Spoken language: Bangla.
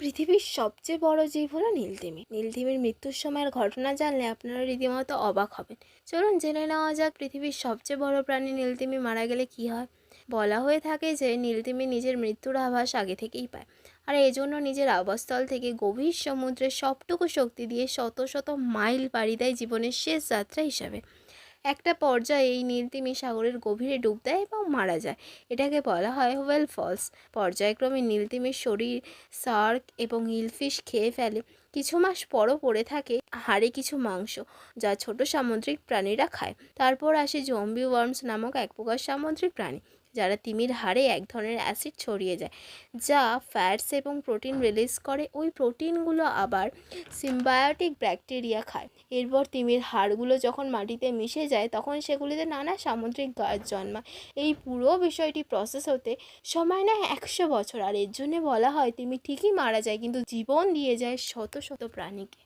পৃথিবীর সবচেয়ে বড় জীব হলো নীলতিমি। নীলতিমির মৃত্যুর সময়ের ঘটনা জানলে আপনারা রীতিমতো অবাক হবেন। চলুন জেনে নেওয়া যাক পৃথিবীর সবচেয়ে বড় প্রাণী নীলতিমি মারা গেলে কী হয়। বলা হয়ে থাকে যে নীলতিমি নিজের মৃত্যুর আভাস আগে থেকেই পায়। আর এজন্য নিজের আবাসস্থল থেকে গভীর সমুদ্রের সবটুকু শক্তি দিয়ে শত শত মাইল পাড়ি দেয় জীবনের শেষ যাত্রা হিসাবে। একটা পর্যায়ে এই নীলতিমি সাগরের গভীরে ডুব দেয় এবং মারা যায়। এটাকে বলা হয় হোয়েল ফলস। পর্যায়ক্রমে নীলতিমির শরীর, সার্ক এবং ইলফিশ খেয়ে ফেলে। কিছু মাস পরও পড়ে থাকে হাড়ে কিছু মাংস যা ছোট সামুদ্রিক প্রাণীরা খায়। তারপর আসে জম্বি ওয়ার্মস নামক এক প্রকার সামুদ্রিক প্রাণী যারা তিমির হাড়ে এক ধরনের অ্যাসিড ছড়িয়ে যায়, যা ফ্যাটস এবং প্রোটিন রিলিজ করে। ওই প্রোটিনগুলো আবার সিম্বায়োটিক ব্যাকটেরিয়া খায়। এরপর তিমির হাড়গুলো যখন মাটিতে মিশে যায়, তখন সেগুলিতে নানা সামুদ্রিক গাছ জন্মায়। এই পুরো বিষয়টি প্রসেস হতে সময় নেয় একশো বছর। আর এর জন্যে বলা হয় তিমি ঠিকই মারা যায়, কিন্তু জীবন দিয়ে যায় শত অসত প্রাণীকে।